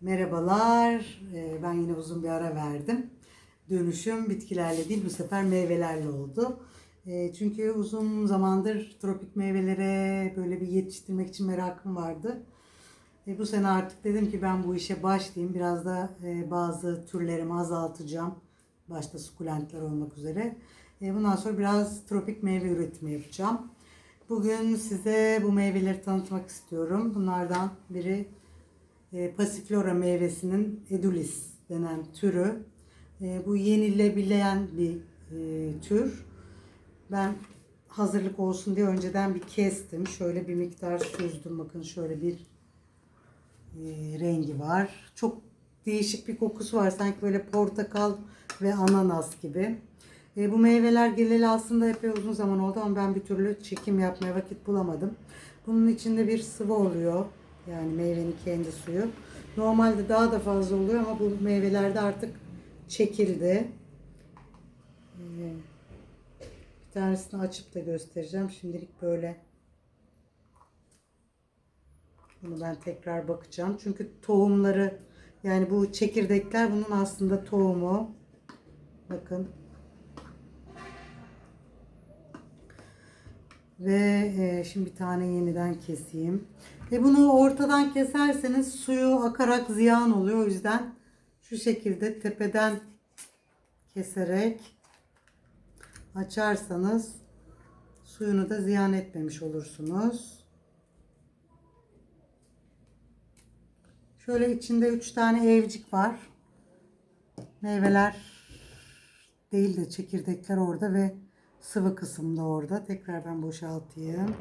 Merhabalar. Ee, Ben yine uzun bir ara verdim. Dönüşüm bitkilerle değil bu sefer meyvelerle oldu. Ee, Çünkü uzun zamandır tropik meyvelere böyle bir yetiştirmek için merakım vardı. Bu sene artık dedim ki ben bu işe başlayayım. Biraz da e, bazı türlerimi azaltacağım. Başta sukulentler olmak üzere. E, bundan sonra biraz tropik meyve üretimi yapacağım. Bugün size bu meyveleri tanıtmak istiyorum. Bunlardan biri e, Passiflora meyvesinin edulis denen türü. E, bu yenilebilen bir e, tür. Ben hazırlık olsun diye önceden bir kestim. Şöyle bir miktar süzdüm. Bakın şöyle bir e, rengi var. Çok değişik bir kokusu var. Sanki böyle portakal ve ananas gibi. E, bu meyveler geleli aslında epey uzun zaman oldu ama ben bir türlü çekim yapmaya vakit bulamadım. Bunun içinde bir sıvı oluyor. Yani meyvenin kendi suyu. Normalde daha da fazla oluyor ama bu meyvelerde artık çekildi. E, bir tanesini açıp da göstereceğim. Şimdilik böyle bunu ben tekrar bakacağım. Çünkü tohumları yani bu çekirdekler bunun aslında tohumu. Bakın. Ve e, şimdi bir tane yeniden keseyim. Ve bunu ortadan keserseniz suyu akarak ziyan oluyor. O yüzden şu şekilde tepeden keserek açarsanız suyunu da ziyan etmemiş olursunuz. Şöyle içinde 3 tane evcik var. Meyveler değil de çekirdekler orada ve sıvı kısım da orada. Tekrar ben boşaltayım.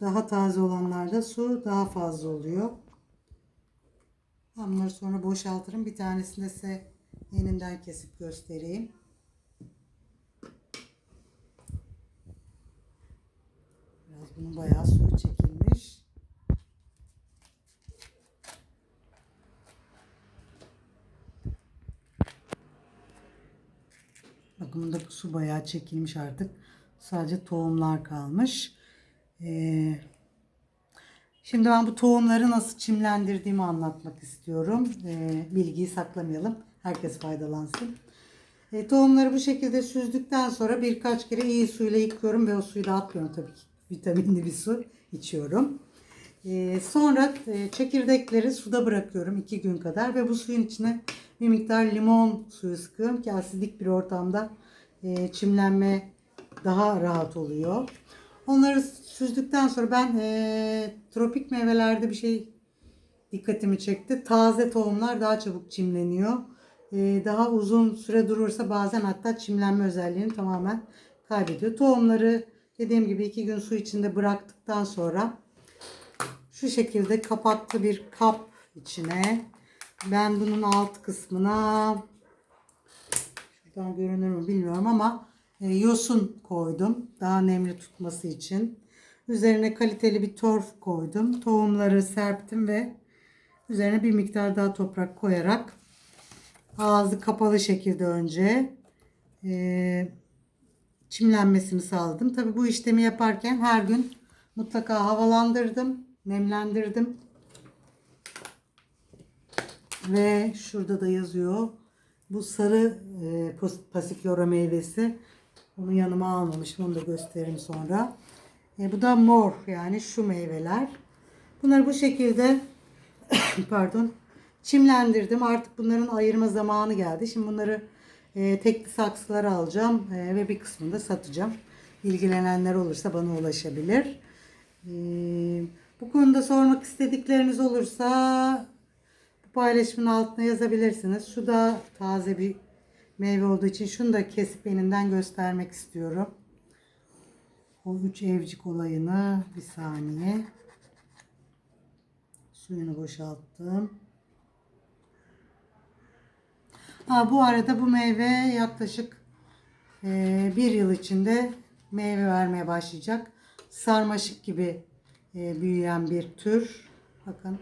Daha taze olanlarda su daha fazla oluyor. Bunları sonra boşaltırım. Bir tanesini de size yeniden kesip göstereyim. Biraz bunun bayağı suyu çekilmiş. Bakın bunda su bayağı çekilmiş artık. Sadece tohumlar kalmış. Ee, şimdi ben bu tohumları nasıl çimlendirdiğimi anlatmak istiyorum. Ee, bilgiyi saklamayalım. Herkes faydalansın. E, tohumları bu şekilde süzdükten sonra birkaç kere iyi suyla yıkıyorum ve o suyu da atmıyorum tabii ki. Vitaminli bir su içiyorum. E, sonra e, çekirdekleri suda bırakıyorum 2 gün kadar ve bu suyun içine bir miktar limon suyu sıkıyorum ki asidik bir ortamda e, çimlenme daha rahat oluyor. Onları süzdükten sonra ben e, tropik meyvelerde bir şey dikkatimi çekti. Taze tohumlar daha çabuk çimleniyor. E, daha uzun süre durursa bazen hatta çimlenme özelliğini tamamen kaybediyor. Tohumları dediğim gibi iki gün su içinde bıraktıktan sonra şu şekilde kapaklı bir kap içine ben bunun alt kısmına şuradan görünür mü bilmiyorum ama yosun koydum. Daha nemli tutması için. Üzerine kaliteli bir torf koydum. Tohumları serptim ve üzerine bir miktar daha toprak koyarak ağzı kapalı şekilde önce e, çimlenmesini sağladım. Tabi bu işlemi yaparken her gün mutlaka havalandırdım, nemlendirdim. Ve şurada da yazıyor. Bu sarı e, pasiflora meyvesi. Onu yanıma almamışım. Onu da gösteririm sonra. E, bu da mor yani şu meyveler. Bunları bu şekilde pardon çimlendirdim. Artık bunların ayırma zamanı geldi. Şimdi bunları e, tekli saksılara alacağım e, ve bir kısmını da satacağım. İlgilenenler olursa bana ulaşabilir. E, bu konuda sormak istedikleriniz olursa bu paylaşımın altına yazabilirsiniz. Şu da taze bir meyve olduğu için şunu da kesip elinden göstermek istiyorum. O üç evcik olayını bir saniye. Suyunu boşalttım. Ha, bu arada bu meyve yaklaşık e, bir yıl içinde meyve vermeye başlayacak. Sarmaşık gibi e, büyüyen bir tür. Bakın.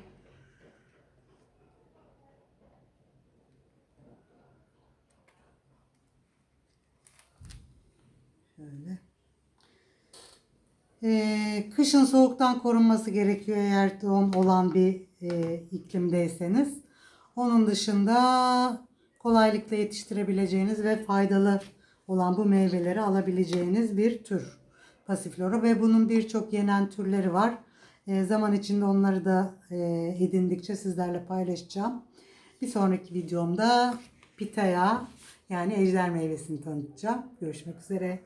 Şöyle. Ee, kışın soğuktan korunması gerekiyor eğer don olan bir e, iklimdeyseniz. Onun dışında kolaylıkla yetiştirebileceğiniz ve faydalı olan bu meyveleri alabileceğiniz bir tür pasiflora ve bunun birçok yenen türleri var. E, zaman içinde onları da e, edindikçe sizlerle paylaşacağım. Bir sonraki videomda pitaya yani ejder meyvesini tanıtacağım. Görüşmek üzere.